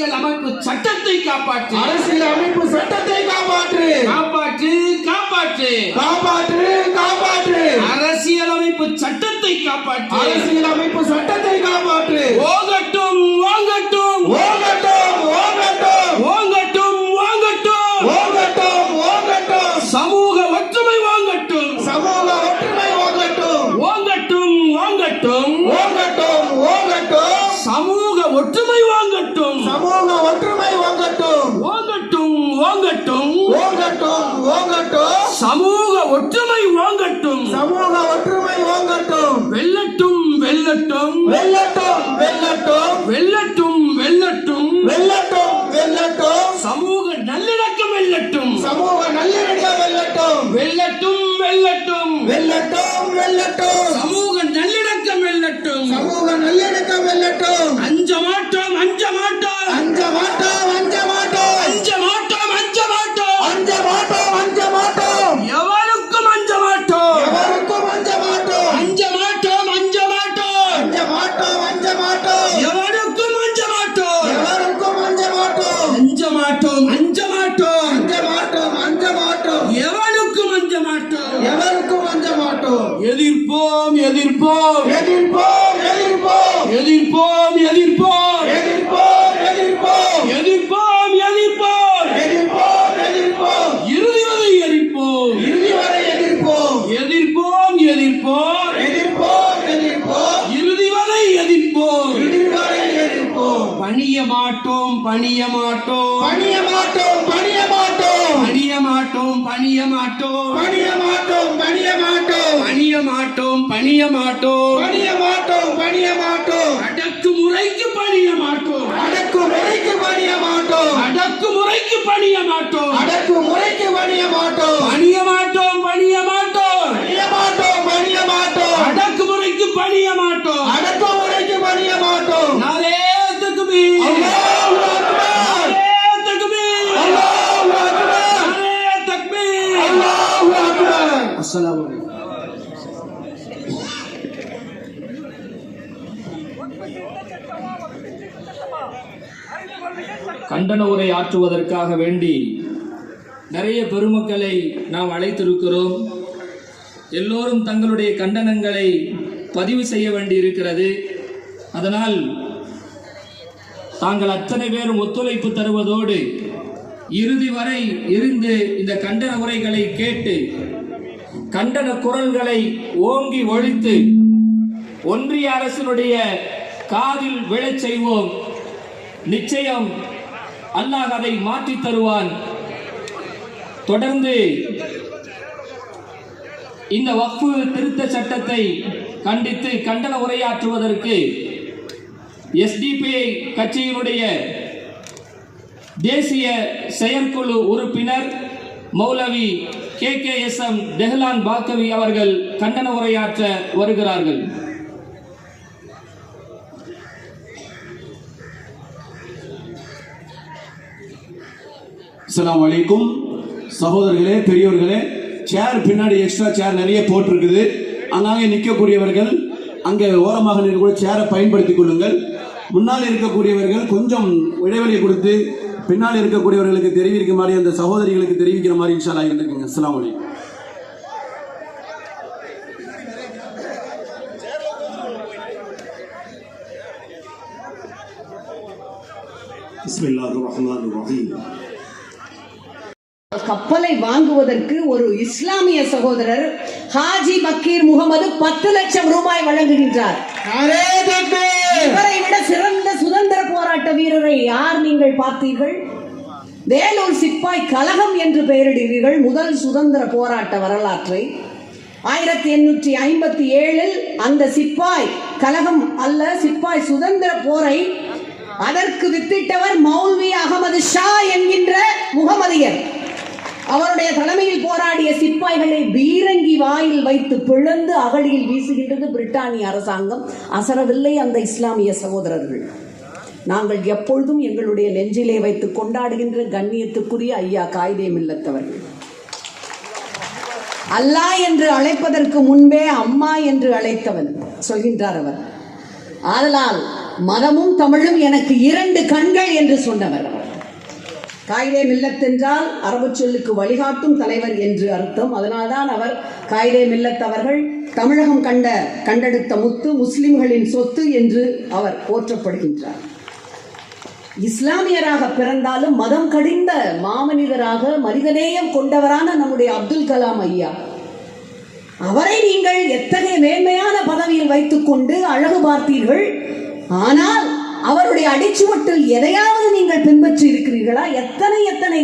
சட்டத்தை காப்பாற்று. அரசியல் அமைப்பு சட்டத்தை காப்பாற்று. காப்பாற்று காப்பாற்று. காப்பாற்று காப்பாற்று. அரசியலமைப்பு சட்டத்தை காப்பாற்று. அரசியல் அமைப்பு சட்டத்தை காப்பாற்று. ஓங்கட்டும் ஓங்கட்டும் வெல்லட்டும் வெல்லட்டும். வெல்லட்டும் வெல்லட்டும். வெல்லட்டும் வெல்லட்டும். சமூக நல்லிணக்கம் வெல்லட்டும். சமூக நல்லிணக்கம் வெல்லட்டும். வெல்லட்டும் வெல்லட்டும். வெல்லட்டும் வெல்லட்டும். சமூக நல்லிணக்கம் வெல்லட்டும். சமூக நல்லிணக்கம் வெல்லட்டும். அஞ்ச மாட்டோம் அஞ்ச மாட்டோம். மாட்டோம் பணிய மாட்டோம் பணிய மாட்டோம் பணிய மாட்டோம் பணிய மாட்டோம் பணிய மாட்டோம் பணிய மாட்டோம் பணிய மாட்டோம் பணிய மாட்டோம் பணிய மாட்டோம் பணிய மாட்டோம் பணிய மாட்டோம் அடக்குமுறைக்கு பணிய மாட்டோம் அடக்கு முறைக்கு பணிய மாட்டோம் அடக்குமுறைக்கு பணிய மாட்டோம் அடக்கு முறைக்கு பணிய மாட்டோம் பணிய மாட்டோம் பணிய மாட்டோம் பணிய மாட்டோம் பணிய மாட்டோம் அடக்குமுறைக்கு பணிய மாட்டோம் அடக்கு முறைக்கு பணிய மாட்டோம் நாரே தக்பீர் அல்லாஹ் அக்பர் நாரே தக்பீர் அல்லாஹ் அக்பர் நாரே தக்பீர் அல்லாஹ் அக்பர் அஸ்ஸலாமு அலைக்கும் கண்டன உரை ஆற்றுவதற்காக வேண்டி நிறைய பெருமக்களை நாம் அழைத்திருக்கிறோம். எல்லோரும் தங்களுடைய கண்டனங்களை பதிவு செய்ய வேண்டி இருக்கிறது அதனால் தாங்கள் அத்தனை பேரும் ஒத்துழைப்பு தருவதோடு இறுதி வரை இருந்து இந்த கண்டன உரைகளை கேட்டு கண்டன குரல்களை ஓங்கி ஒழித்து ஒன்றிய அரசினுடைய காதில் விழச் செய்வோம். நிச்சயம் அல்லாஹ் அதை மாற்றித் தருவான். தொடர்ந்து இந்த வக்ஃபு திருத்த சட்டத்தை கண்டித்து கண்டன உரையாற்றுவதற்கு எஸ்டிபிஐ கட்சியினுடைய தேசிய செயற்குழு உறுப்பினர் Moulavi K K S M Tehlan Baqavi அவர்கள் கண்டன உரையாற்ற வருகிறார்கள். அஸ்ஸலாமு அலைக்கும் சகோதரர்களே பெரியவர்களே சேர் பின்னாடி எக்ஸ்ட்ரா சேர் நிறைய போட்டிருக்குது அங்கங்கே நிற்கக்கூடியவர்கள் அங்கே ஓரமாக நின்று கூட சேரை பயன்படுத்திக் கொள்ளுங்கள் முன்னால் இருக்கக்கூடியவர்கள் கொஞ்சம் இடைவெளி கொடுத்து பின்னால் இருக்கக்கூடியவர்களுக்கு தெரிவிக்கிற மாதிரி அந்த சகோதரிகளுக்கு தெரிவிக்கிற மாதிரி இன்ஷால்லா இருக்குங்க அஸ்ஸலாமு அலைக்கும் بسم الله الرحمن الرحيم கப்பலை வாங்குவதற்கு ஒரு இஸ்லாமிய சகோதரர் ஹாஜி பக்கீர் முகமது பத்து லட்சம் ரூபாய் வழங்குகின்றார். இவரை விட சிறந்த சுதந்திர போராட்ட வீரரை யார் நீங்கள் பார்த்தீர்கள்? வேலூர் சிப்பாய் கலகம் என்று பெயரிடுவீர்கள் முதல் சுதந்திர போராட்ட வரலாற்றை. ஆயிரத்தி எண்ணூற்றி ஐம்பத்தி ஏழில் அந்த சிப்பாய் கலகம் அல்ல சிப்பாய் சுதந்திர போரை அதற்கு வித்திட்டவர் மௌல்வி அகமது ஷா என்கின்ற முகமதியர். அவருடைய தலைமையில் போராடிய சிப்பாய்களை பீரங்கி வாயில் வைத்து பிளந்து அகழியில் வீசுகின்றது பிரிட்டானிய அரசாங்கம். அசரவில்லை அந்த இஸ்லாமிய சகோதரர்கள். நாங்கள் எப்பொழுதும் எங்களுடைய நெஞ்சிலே வைத்து கொண்டாடுகின்ற கண்ணியத்துக்குரிய ஐயா காயிதே மில்லத்தவர்கள். அல்லாஹ் என்று அழைப்பதற்கு முன்பே அம்மா என்று அழைத்தவன் சொல்கின்றார் அவர். ஆதலால் மதமும் தமிழும் எனக்கு இரண்டு கண்கள் என்று சொன்னவர் காயிதே மில்லத் என்றால் அரபு சொல்லுக்கு வழிகாட்டும் தலைவர் என்று அர்த்தம். அதனால்தான் அவர் காயிதே மில்லத் அவர்கள் தமிழகம் கண்ட கண்டெடுத்த முத்து முஸ்லிம்களின் சொத்து என்று அவர் போற்றப்படுகின்றார். இஸ்லாமியராக பிறந்தாலும் மதம் கடிந்த மாமனிதராக மனிதநேயம் கொண்டவரான நம்முடைய அப்துல் கலாம் ஐயா. அவரை நீங்கள் எத்தகைய மேன்மையான பதவியில் வைத்துக்கொண்டு அழகு பார்த்தீர்கள்? ஆனால் அவருடைய அடிச்சுவட்டில் எதையாவது நீங்கள் பின்பற்றி இருக்கிறீர்களா எத்தனை எத்தனை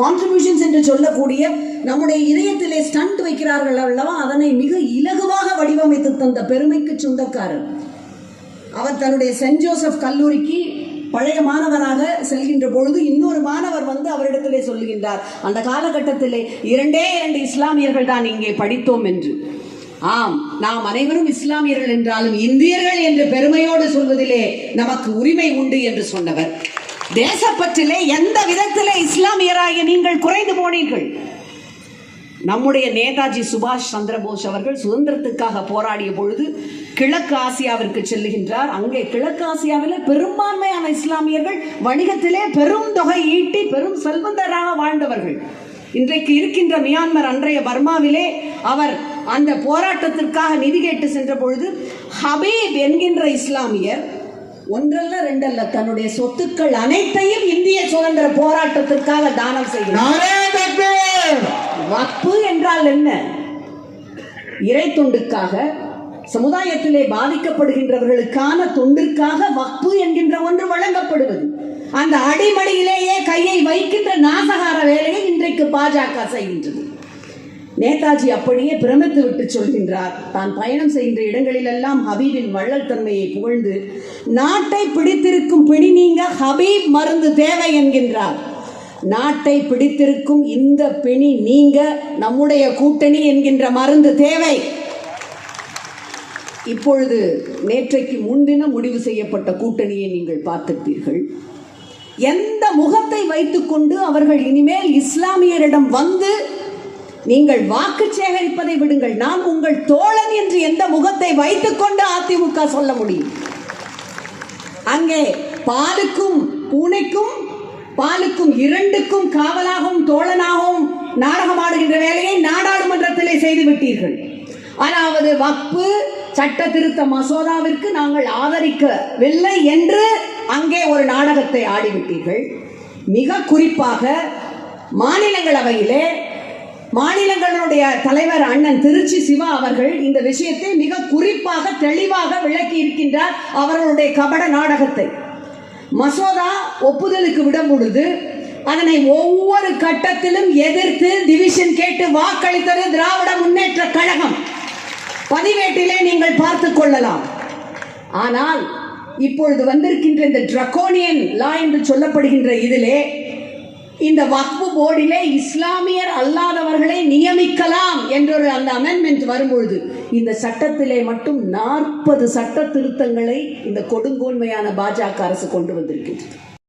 கான்ட்ரிபியூஷன்ஸ் என்று சொல்லக்கூடிய நம்முடைய இதயத்திலே ஸ்டண்ட் வைக்கிறார்கள் அல்லவா? அதனை மிக இலகுவாக வடிவமைத்து தந்த பெருமைக்கு சொந்தக்காரர். அவர் தன்னுடைய சென்ட் ஜோசப் கல்லூரிக்கு பழைய மாணவராக செல்கின்ற பொழுது இன்னொரு மாணவர் வந்து அவரிடத்திலே சொல்லுகின்றார் அந்த காலகட்டத்திலே இரண்டே இரண்டு இஸ்லாமியர்கள் தான் இங்கே படித்தோம் என்று. ஆம் நாம் அனைவரும் இஸ்லாமியர்கள் என்றாலும் இந்தியர்கள் என்று பெருமையோடு சொல்வதிலே நமக்கு உரிமை உண்டு என்று சொன்னவர். தேசப்பற்றிலே எந்த விதத்திலே இஸ்லாமியராகிய நீங்கள் குறைந்து போனீர்கள்? நம்முடைய நேதாஜி சுபாஷ் சந்திரபோஸ் அவர்கள் சுதந்திரத்துக்காக போராடிய பொழுது கிழக்கு ஆசியாவிற்கு செல்லுகின்றார். அங்கே கிழக்கு ஆசியாவில் பெரும்பான்மையான இஸ்லாமியர்கள் வணிகத்திலே பெரும் தொகை ஈட்டி பெரும் செல்வந்தராக வாழ்ந்தவர்கள். இன்றைக்கு இருக்கின்ற மியான்மர் அன்றைய பர்மாவிலே அவர் அந்த போராட்டத்திற்காக நிதி கேட்டு சென்ற பொழுது ஹபீப் என்கின்ற இஸ்லாமியர் ஒன்றல்ல ரெண்டல்ல தன்னுடைய சொத்துக்கள் அனைத்தையும் இந்திய சுதந்திர போராட்டத்திற்காக தானம் செய்கிறார். வக்பு என்றால் என்ன? இறை தொண்டுக்காக சமுதாயத்திலே பாதிக்கப்படுகின்றவர்களுக்கான தொண்டிற்காக வக்பு என்கின்ற ஒன்று வழங்கப்படுவது. அந்த அடிமடியிலேயே கையை வைக்கின்ற நாசகார வேலையை இன்றைக்கு பாஜக செய்கின்றது. நேதாஜி அப்படியே பிரமித்து விட்டு சொல்கின்றார். தான் பயணம் செய்கின்ற இடங்களிலெல்லாம் ஹபீபின் வள்ளல் தன்மையை புகழ்ந்து நாட்டை பிடித்திருக்கும் பிடி நீங்க ஹபீப் மருந்து தேவை என்கின்றார். நாட்டை பிடித்திருக்கும் இந்த பிணி நீங்க நம்முடைய கூட்டணி என்கின்ற மருந்து தேவை. இப்பொழுது நேற்றைக்கு முன்தினம் முடிவு செய்யப்பட்ட கூட்டணியை நீங்கள் பார்த்திருப்பீர்கள். எந்த முகத்தை வைத்துக்கொண்டு அவர்கள் இனிமேல் இஸ்லாமியரிடம் வந்து நீங்கள் வாக்கு சேகரிப்பதை விடுங்கள் நான் உங்கள் தோழன் என்று எந்த முகத்தை வைத்துக்கொண்டு அதிமுக சொல்ல முடியும். அங்கே பாலுக்கும் பூனைக்கும் பாலுக்கும் இரண்டுக்கும் காவலாகவும் தோழனாகவும் நாடகமாடுகின்ற வேலையை நாடாளுமன்றத்திலே செய்து விட்டீர்கள். அதாவது வக்பு சட்ட திருத்த மசோதாவிற்கு நாங்கள் ஆதரிக்கவில்லை என்று அங்கே ஒரு நாடகத்தை ஆடிவிட்டீர்கள். மிக குறிப்பாக மாநிலங்களவையிலே மாநிலங்களுடைய தலைவர் அண்ணன் திருச்சி சிவா அவர்கள் இந்த விஷயத்தை மிக குறிப்பாக தெளிவாக விளக்கி இருக்கின்றார் அவர்களுடைய கபட நாடகத்தை. மசோதா ஒப்புதலுக்கு விடும் பொழுது அதனை ஒவ்வொரு கட்டத்திலும் எதிர்த்து டிவிஷன் கேட்டு வாக்களித்தது திராவிட முன்னேற்ற கழகம். பதிவேட்டிலே நீங்கள் பார்த்து கொள்ளலாம். ஆனால் இப்பொழுது வந்திருக்கின்ற இந்த ட்ரகோனியன் லா என்று சொல்லப்படுகின்ற இதிலே இந்த வக்பு போர்டிலே இஸ்லாமியர் அல்லாதவர்களை நியமிக்கலாம் என்றொரு அந்த அமெண்ட்மெண்ட் வரும்பொழுது இந்த சட்டத்திலே மட்டும் நாற்பது சட்ட திருத்தங்களை இந்த கொடுங்கோன்மையான பாஜக அரசு கொண்டு வந்திருக்கின்றது.